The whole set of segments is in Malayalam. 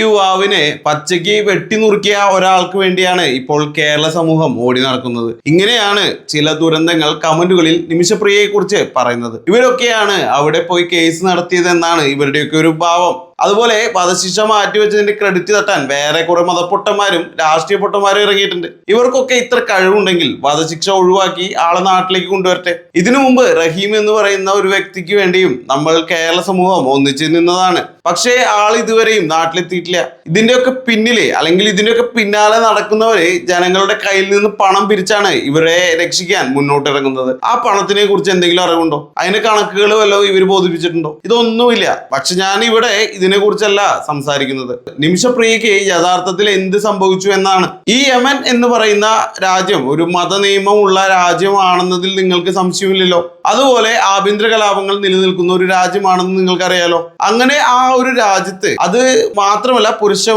യുവാവിനെ പച്ചയ്ക്ക് വെട്ടിനുറുക്കിയ ഒരാൾക്ക് വേണ്ടിയാണ് ഇപ്പോൾ കേരള സമൂഹം ഓടി നടക്കുന്നത്. ഇങ്ങനെയാണ് ചില ദുരന്തങ്ങൾ കമന്റുകളിൽ നിമിഷപ്രിയയെ കുറിച്ച് പറയുന്നത്. ഇവരൊക്കെയാണ് അവിടെ പോയി കേസ് നടത്തിയതെന്നാണ് ഇവരുടെയൊക്കെ ഒരു ഭാവം. അതുപോലെ വധശിക്ഷ മാറ്റിവെച്ചതിന്റെ ക്രെഡിറ്റ് തട്ടാൻ വേറെ കുറെ മതപ്പൊട്ടന്മാരും രാഷ്ട്രീയ പൊട്ടന്മാരും ഇറങ്ങിയിട്ടുണ്ട്. ഇവർക്കൊക്കെ ഇത്ര കഴിവുണ്ടെങ്കിൽ വധശിക്ഷ ഒഴിവാക്കി ആളെ നാട്ടിലേക്ക് കൊണ്ടുവരട്ടെ. ഇതിനു മുമ്പ് റഹീം എന്ന് പറയുന്ന ഒരു വ്യക്തിക്ക് വേണ്ടിയും നമ്മൾ കേരള സമൂഹം ഒന്നിച്ചു നിന്നതാണ്. പക്ഷേ ആൾ ഇതുവരെയും നാട്ടിലെത്തിയിട്ടില്ല. ഇതിന്റെയൊക്കെ പിന്നിലെ അല്ലെങ്കിൽ ഇതിന്റെയൊക്കെ പിന്നാലെ നടക്കുന്നവര് ജനങ്ങളുടെ കയ്യിൽ നിന്ന് പണം പിരിച്ചാണ് ഇവരെ രക്ഷിക്കാൻ മുന്നോട്ട് ഇറങ്ങുന്നത് ആ പണത്തിനെ കുറിച്ച് എന്തെങ്കിലും അറിവുണ്ടോ? അതിന്റെ കണക്കുകൾ വല്ലതും ഇവർ ബോധിപ്പിച്ചിട്ടുണ്ടോ? ഇതൊന്നുമില്ല. പക്ഷെ ഞാൻ ഇവിടെ ഇതിനെ കുറിച്ചല്ല സംസാരിക്കുന്നത്. നിമിഷപ്രിയയ്ക്ക് യഥാർത്ഥത്തിൽ എന്ത് സംഭവിച്ചു എന്നാണ്. ഈ യമൻ എന്ന് പറയുന്ന രാജ്യം ഒരു മത നിയമമുള്ള രാജ്യമാണെന്നതിൽ നിങ്ങൾക്ക് സംശയമില്ലല്ലോ. അതുപോലെ ആഭ്യന്തര കലാപങ്ങൾ നിലനിൽക്കുന്ന ഒരു രാജ്യമാണെന്ന് നിങ്ങൾക്കറിയാലോ. അങ്ങനെ ആ ഒരു രാജ്യത്ത് അത് മാത്രമല്ല പുരുഷ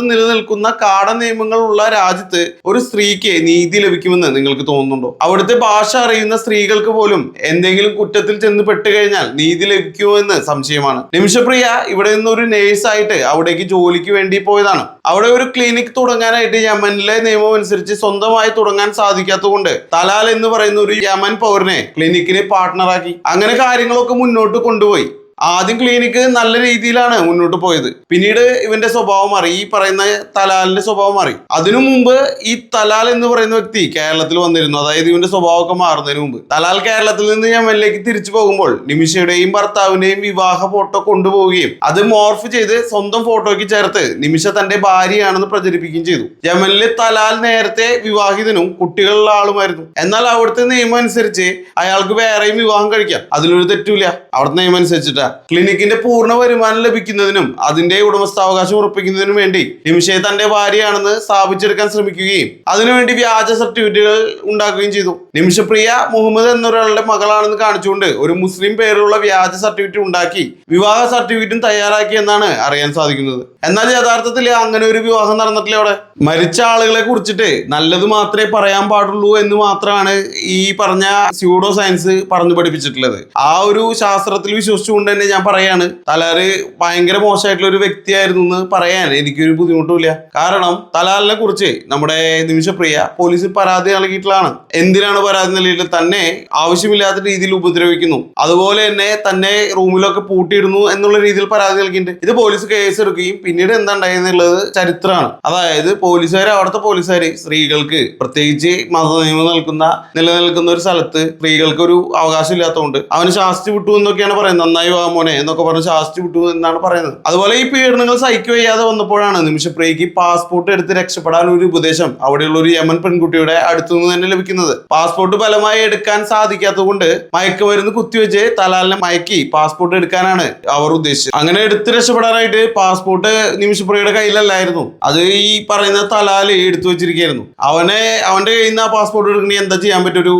നിലനിൽക്കുന്ന കാട നിയമങ്ങൾ ഉള്ള രാജ്യത്ത് ഒരു സ്ത്രീക്ക് നീതി ലഭിക്കുമെന്ന് നിങ്ങൾക്ക് തോന്നുന്നുണ്ടോ? അവിടുത്തെ ഭാഷ അറിയുന്ന സ്ത്രീകൾക്ക് പോലും എന്തെങ്കിലും കുറ്റത്തിൽ ചെന്ന് പെട്ടുകഴിഞ്ഞാൽ നീതി ലഭിക്കുമോ എന്ന് സംശയമാണ്. നിമിഷപ്രിയ ഇവിടെ നിന്ന് ഒരു നേഴ്സായിട്ട് അവിടേക്ക് ജോലിക്ക് വേണ്ടി പോയതാണ്. അവിടെ ഒരു ക്ലിനിക് തുടങ്ങാനായിട്ട് യമനിലെ നിയമം അനുസരിച്ച് സ്വന്തമായി തുടങ്ങാൻ സാധിക്കാത്തതുകൊണ്ട് തലാൽ എന്ന് പറയുന്ന ഒരു യമൻ പൗരനെ ക്ലിനിക്കിന് പാർട്ട്ണറാക്കി അങ്ങനെ കാര്യങ്ങളൊക്കെ മുന്നോട്ട് കൊണ്ടുപോയി. ആദ്യം ക്ലിനിക്ക് നല്ല രീതിയിലാണ് മുന്നോട്ട് പോയത്. പിന്നീട് ഇവന്റെ സ്വഭാവം മാറി ഈ പറയുന്ന തലാലിന്റെ സ്വഭാവം മാറി. അതിനു മുമ്പ് ഈ തലാൽ എന്ന് പറയുന്ന വ്യക്തി കേരളത്തിൽ വന്നിരുന്നു. അതായത് ഇവന്റെ സ്വഭാവമൊക്കെ മാറുന്നതിന് മുമ്പ്. തലാൽ കേരളത്തിൽ നിന്ന് എംഎൽഎക്ക് തിരിച്ചു പോകുമ്പോൾ നിമിഷയുടെയും ഭർത്താവിന്റെയും വിവാഹ ഫോട്ടോ കൊണ്ടുപോവുകയും അത് മോർഫ് ചെയ്ത് സ്വന്തം ഫോട്ടോയ്ക്ക് ചേർത്ത് നിമിഷ തന്റെ ഭാര്യയാണെന്ന് പ്രചരിപ്പിക്കുകയും ചെയ്തു. ജമലിലെ തലാൽ നേരത്തെ വിവാഹിതനും കുട്ടികളുള്ള ആളുമായിരുന്നു. എന്നാൽ അവിടുത്തെ നിയമം അനുസരിച്ച് അയാൾക്ക് വേറെയും വിവാഹം കഴിക്കാം. അതിലൊരു തെറ്റൂല അവിടുത്തെ നിയമം അനുസരിച്ചിട്ടാ. ക്ലിനിക്കിന്റെ പൂർണ വരുമാനം ലഭിക്കുന്നതിനും അതിന്റെ ഉടമസ്ഥാവകാശം ഉറപ്പിക്കുന്നതിനും വേണ്ടി നിമിഷയെ തന്റെ ഭാര്യയാണെന്ന് സ്ഥാപിച്ചെടുക്കാൻ ശ്രമിക്കുകയും അതിനുവേണ്ടി വ്യാജ സർട്ടിഫിക്കറ്റുകൾ ഉണ്ടാക്കുകയും ചെയ്തു. നിമിഷപ്രിയ മുഹമ്മദ് എന്നൊരാളുടെ മകളാണെന്ന് കാണിച്ചുകൊണ്ട് ഒരു മുസ്ലിം പേരുള്ള വ്യാജ സർട്ടിഫിക്കറ്റ് ഉണ്ടാക്കി വിവാഹ സർട്ടിഫിക്കറ്റും തയ്യാറാക്കി എന്നാണ് അറിയാൻ സാധിക്കുന്നത്. എന്നാൽ യഥാർത്ഥത്തിൽ അങ്ങനെ ഒരു വിവാഹം നടന്നിട്ടില്ല അവിടെ. മരിച്ച ആളുകളെ കുറിച്ചിട്ട് നല്ലത് മാത്രമേ പറയാൻ പാടുള്ളൂ എന്ന് മാത്രമാണ് ഈ പറഞ്ഞ സ്യൂഡോ സയൻസ് പറഞ്ഞു പഠിപ്പിച്ചിട്ടുള്ളത്. ആ ഒരു ശാസ്ത്രത്തിൽ വിശ്വസിച്ചുകൊണ്ട് തന്നെ ഞാൻ പറയാണ്. തലാൽ ഭയങ്കര മോശമായിട്ടുള്ള ഒരു വ്യക്തിയായിരുന്നു എന്ന് പറയാൻ എനിക്കൊരു ബുദ്ധിമുട്ടുമില്ല. കാരണം തലാലിനെ കുറിച്ച് നമ്മുടെ നിമിഷപ്രിയ പോലീസിൽ പരാതി നൽകിയിട്ടുള്ളതാണ്. എന്തിനാണ് പരാതി നൽകിയിട്ട് തന്നെ ആവശ്യമില്ലാത്ത രീതിയിൽ ഉപദ്രവിക്കുന്നു. അതുപോലെ തന്നെ തന്നെ റൂമിലൊക്കെ പൂട്ടിയിടുന്നു എന്നുള്ള രീതിയിൽ പരാതി നൽകിയിട്ടുണ്ട്. ഇത് പോലീസ് കേസ് എടുക്കുകയും പിന്നീട് എന്താ ഉണ്ടായെന്നുള്ളത് ചരിത്രമാണ്. അതായത് പോലീസുകാർ അവിടുത്തെ പോലീസുകാർ സ്ത്രീകൾക്ക് പ്രത്യേകിച്ച് മത നിയമം നിൽക്കുന്ന നിലനിൽക്കുന്ന ഒരു സ്ഥലത്ത് സ്ത്രീകൾക്ക് ഒരു അവകാശം ഇല്ലാത്തതുകൊണ്ട് അവന് ശാസ്തി വിട്ടു എന്നൊക്കെയാണ് പറയുന്നത്. നന്നായി മോനെ എന്നൊക്കെ പറഞ്ഞ് ശാസ്തി വിട്ടു എന്നാണ് പറയുന്നത്. അതുപോലെ ഈ പീഡനങ്ങൾ സഹിക്കു ചെയ്യാതെ വന്നപ്പോഴാണ് നിമിഷപ്രിയക്ക് പാസ്പോർട്ട് എടുത്ത് രക്ഷപ്പെടാൻ ഒരു ഉപദേശം അവിടെയുള്ള ഒരു യമൻ പെൺകുട്ടിയുടെ അടുത്തു നിന്ന് തന്നെ ലഭിക്കുന്നത്. പാസ്പോർട്ട് ഫലമായി എടുക്കാൻ സാധിക്കാത്തത് കൊണ്ട് മയക്കുമരുന്ന് കുത്തിവെച്ച് തലാലിനെ മയക്കി പാസ്പോർട്ട് എടുക്കാനാണ് അവർ ഉദ്ദേശിച്ചത്. അങ്ങനെ എടുത്ത് രക്ഷപ്പെടാനായിട്ട് പാസ്പോർട്ട് നിമിഷപ്രിയയുടെ കയ്യിലല്ലായിരുന്നു. അത് ഈ പറയുന്ന തലാൽ എടുത്തു വെച്ചിരിക്കുകയായിരുന്നു. അവനെ അവന്റെ കയ്യിൽ നിന്ന് ആ പാസ്പോർട്ട് എടുക്കണേ എന്താ ചെയ്യാൻ പറ്റും ഒരു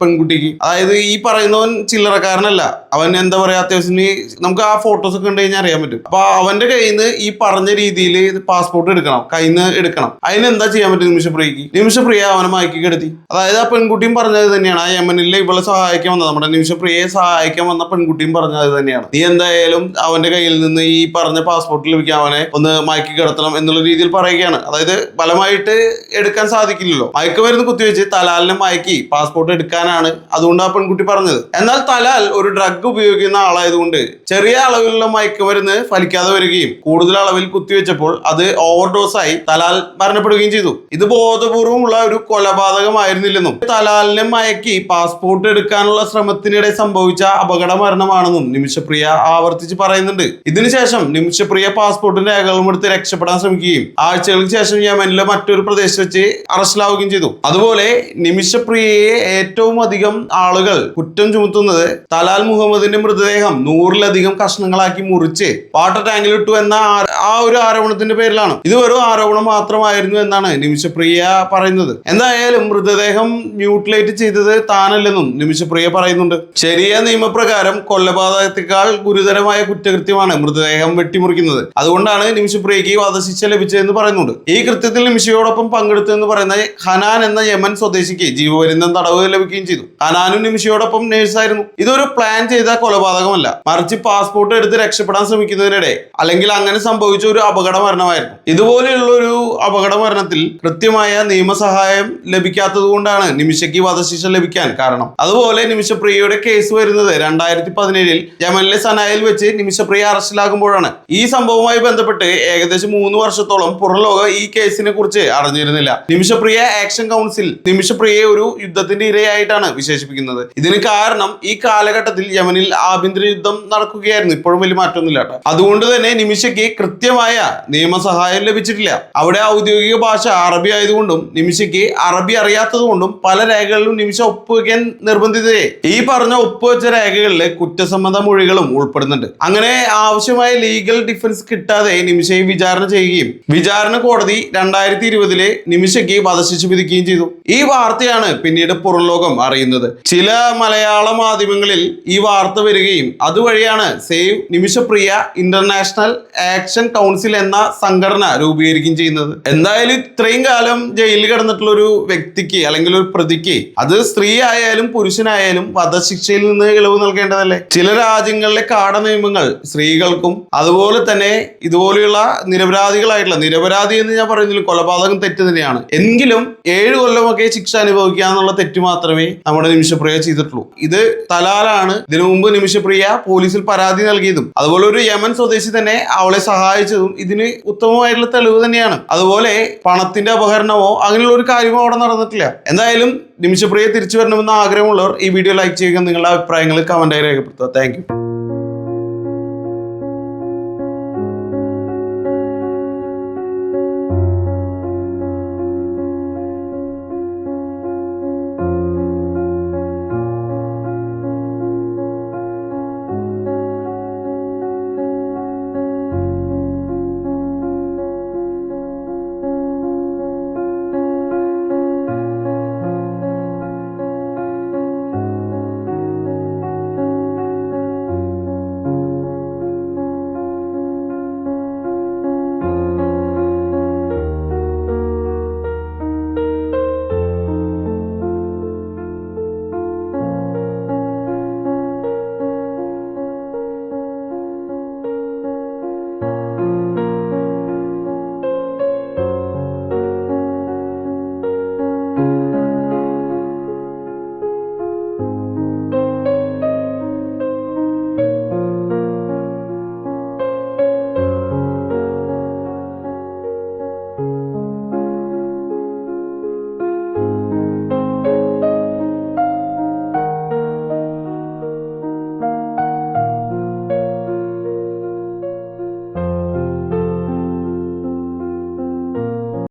പെൺകുട്ടിക്ക്? അതായത് ഈ പറയുന്നവൻ ചില്ലറക്കാരനല്ല. അവൻ എന്താ പറയാ അത്യാവശ്യം നമുക്ക് ആ ഫോട്ടോസ് ഒക്കെ കണ്ടു കഴിഞ്ഞാൽ അറിയാൻ പറ്റും. അപ്പൊ അവന്റെ കയ്യിൽ നിന്ന് ഈ പറഞ്ഞ രീതിയിൽ പാസ്പോർട്ട് എടുക്കണം. കയ്യിൽ നിന്ന് എടുക്കണം. അതിന് എന്താ ചെയ്യാൻ പറ്റും നിമിഷപ്രിയക്ക് നിമിഷപ്രിയ അവനെ മയക്കി കെടുത്തി. അതായത് ആ പെൺകുട്ടിയും പറഞ്ഞത് തന്നെയാണ്. ആ യമനിലെ ഇവളെ സഹായിക്കാൻ വന്നത്. നമ്മുടെ നിമിഷപ്രിയയെ സഹായിക്കാൻ വന്ന പെൺകുട്ടിയും പറഞ്ഞത് തന്നെയാണ്. നീ എന്തായാലും അവന്റെ കയ്യിൽ നിന്ന് ഈ പറഞ്ഞ പാസ്പോർട്ട് ലഭിക്കാൻ അവനെ ഒന്ന് മയക്കി കിടത്തണം എന്നുള്ള രീതിയിൽ പറയുകയാണ്. അതായത് ഫലമായിട്ട് എടുക്കാൻ സാധിക്കില്ലല്ലോ. മയക്കുമരുന്ന് കുത്തിവെച്ച് തലാലിനെ മയക്കി പാസ്പോർട്ട് എടുക്കാനാണ് അതുകൊണ്ട് ആ പെൺകുട്ടി പറഞ്ഞത്. എന്നാൽ തലാൽ ഒരു ഡ്രഗ് ഉപയോഗിക്കുന്ന ആളായതുകൊണ്ട് ചെറിയ അളവിലുള്ള മയക്കുമരുന്ന് ഫലിക്കാതെ വരികയും കൂടുതൽ അളവിൽ കുത്തിവെച്ചപ്പോൾ അത് ഓവർഡോസ് ആയി തലാൽ മരണപ്പെടുകയും ചെയ്തു. ഇത് ബോധപൂർവമുള്ള ഒരു കൊലപാതകമായിരുന്നില്ലെന്നും തലാലിനെ മയക്കി പാസ്പോർട്ട് എടുക്കാനുള്ള ശ്രമത്തിനിടെ സംഭവിച്ച അപകട മരണമാണെന്നും നിമിഷപ്രിയ ആവർത്തിച്ച് പറയുന്നുണ്ട്. ഇതിനുശേഷം നിമിഷപ്രിയ പാസ്പോർട്ടിന്റെ രേഖകളും എടുത്ത് രക്ഷപ്പെടാൻ ശ്രമിക്കുകയും ആഴ്ചകൾക്ക് ശേഷം യമനിലെ മറ്റൊരു പ്രദേശത്ത് വെച്ച് അറസ്റ്റിലാവുകയും ചെയ്തു. അതുപോലെ നിമിഷപ്രിയയെ ഏറ്റവും അധികം ആളുകൾ കുറ്റം ചുമത്തുന്നത് തലാൽ മുഹമ്മദിന്റെ മൃതദേഹം നൂറിലധികം കഷ്ണങ്ങളാക്കി മുറിച്ച് വാട്ടർ ടാങ്കിൽ ഇട്ടു എന്ന ആ- ഒരു ആരോപണത്തിന്റെ പേരിലാണ്. ഇത് വെറും ആരോപണം മാത്രമായിരുന്നു എന്നാണ് നിമിഷപ്രിയ പറയുന്നത്. എന്തായാലും മൃതദേഹം മ്യൂട്ടിലേറ്റ് ചെയ്തത് താനല്ലെന്നും നിമിഷപ്രിയ പറയുന്നുണ്ട്. ശരിയ നിയമപ്രകാരം കൊലപാതകത്തെക്കാൾ ഗുരുതരമായ കുറ്റകൃത്യമാണ് മൃതദേഹം വെട്ടിമുറിക്കുന്നത്. അതുകൊണ്ടാണ് നിമിഷപ്രിയയ്ക്ക് വധശിക്ഷ ലഭിച്ചതെന്ന് പറയുന്നുണ്ട്. ഈ കൃത്യത്തിൽ നിമിഷയോടൊപ്പം പങ്കെടുത്തെന്ന് പറയുന്ന ഹനാൻ എന്ന യമൻ സ്വദേശിക്ക് ജീവപര്യന്തം തടവ് ലഭിക്കുകയും ചെയ്തു. ഹനാനും നിമിഷയോടൊപ്പം നേഴ്സായിരുന്നു ഇതൊരു പ്ലാൻ ചെയ്ത കൊലപാതകമല്ല. മറിച്ച് പാസ്പോർട്ട് എടുത്ത് രക്ഷപ്പെടാൻ ശ്രമിക്കുന്നതിനിടെ അല്ലെങ്കിൽ അങ്ങനെ സംഭവിച്ച ഒരു അപകട മരണമായിരുന്നു. ഇതുപോലെയുള്ള ഒരു അപകട മരണത്തിൽ കൃത്യമായ നിയമസഹായം ലഭിക്കാത്തത് കൊണ്ടാണ് നിമിഷയ്ക്ക് വധശിക്ഷ ലഭിക്കാൻ കാരണം. അതുപോലെ നിമിഷപ്രിയയുടെ കേസ് വരുന്നത് രണ്ടായിരത്തി പതിനേഴിൽ യമനിലെ സനായിൽ വെച്ച് നിമിഷപ്രിയ അറസ്റ്റിലാകുമ്പോഴാണ്. ഈ സംഭവവുമായി ബന്ധപ്പെട്ട് ഏകദേശം മൂന്ന് വർഷത്തോളം പുറംലോകം ഈ കേസിനെ കുറിച്ച് അറിഞ്ഞിരുന്നില്ല. നിമിഷപ്രിയ ആക്ഷൻ കൗൺസിൽ നിമിഷപ്രിയയെ ഒരു യുദ്ധത്തിന്റെ ഇരയായിട്ടാണ് വിശേഷിപ്പിക്കുന്നത്. ഇതിന് കാരണം ഈ കാലഘട്ടത്തിൽ യമനിൽ ആഭ്യന്തര യുദ്ധം നടക്കുകയായിരുന്നു. ഇപ്പോഴും വലിയ മാറ്റമൊന്നുമില്ല കേട്ടോ. അതുകൊണ്ട് തന്നെ നിമിഷയ്ക്ക് കൃത്യമായ നിയമസഹായം ലഭിച്ചിട്ടില്ല. അവിടെ ഔദ്യോഗിക ഭാഷ അറബി ആയതുകൊണ്ടും നിമിഷയ്ക്ക് അറബി അറിയാത്തതുകൊണ്ടും പല രേഖകളിലും നിമിഷ ഒപ്പുവെക്കാൻ നിർബന്ധിതയെ ഈ പറഞ്ഞ ഒപ്പുവെച്ച രേഖകളിലെ കുറ്റസമ്മത മൊഴികളും ഉൾപ്പെടുന്നുണ്ട്. അങ്ങനെ ആവശ്യമായ ലീഗൽ ഡിഫൻസ് കിട്ടാതെ നിമിഷയെ വിചാരണ ചെയ്യുകയും വിചാരണ കോടതി രണ്ടായിരത്തി ഇരുപതിലെ നിമിഷയ്ക്ക് വധശിക്ഷ വിധിക്കുകയും ചെയ്തു. ഈ വാർത്തയാണ് പിന്നീട് പുറം ലോകം അറിയുന്നത്. ചില മലയാള മാധ്യമങ്ങളിൽ ഈ വാർത്ത വരികയും അതുവഴിയാണ് save Nimishapriya international action council എന്ന സംഘടന രൂപീകരിക്കുകയും ചെയ്യുന്നത്. എന്തായാലും ഇത്രയും കാലം ജയിലിൽ കിടന്നിട്ടുള്ള ഒരു വ്യക്തിക്ക് അല്ലെങ്കിൽ ഒരു പ്രതിക്ക് അത് സ്ത്രീ ആയാലും പുരുഷനായാലും വധശിക്ഷയിൽ നിന്ന് ഇളവ് നൽകേണ്ടതല്ലേ? ചില രാജ്യങ്ങളിലെ കാട നിയമങ്ങൾ സ്ത്രീകൾക്കും അതുപോലെ തന്നെ ഇതുപോലെയുള്ള നിരപരാധികളായിട്ടുള്ള നിരപരാധി എന്ന് ഞാൻ പറയുന്നില്ല കൊലപാതകം തെറ്റ് തന്നെയാണ്. എങ്കിലും ഏഴ് കൊല്ലമൊക്കെ ശിക്ഷ അനുഭവിക്കുക എന്നുള്ള തെറ്റ് മാത്രമേ നമ്മുടെ നിമിഷപ്രിയ ചെയ്തിട്ടുള്ളൂ. ഇത് തലാലാണ്. ഇതിനു മുമ്പ് നിമിഷപ്രിയ പോലീസിൽ പരാതി നൽകിയതും അതുപോലെ ഒരു യമൻ സ്വദേശി തന്നെ അവളെ സഹായിച്ചതും ഇതിന് ഉത്തമമായിട്ടുള്ള തെളിവ് തന്നെയാണ്. അതുപോലെ പണത്തിന്റെ അപഹരണമോ അങ്ങനെയുള്ള ഒരു കാര്യമോ അവിടെ നടന്നിട്ടില്ല. എന്തായാലും നിമിഷപ്രിയ തിരിച്ചു വരണമെന്ന് ആഗ്രഹമുള്ളവർ ഈ വീഡിയോ ലൈക്ക് ചെയ്യുക നിങ്ങളുടെ അഭിപ്രായങ്ങൾ കമന്റായി രേഖപ്പെടുത്തുക. താങ്ക്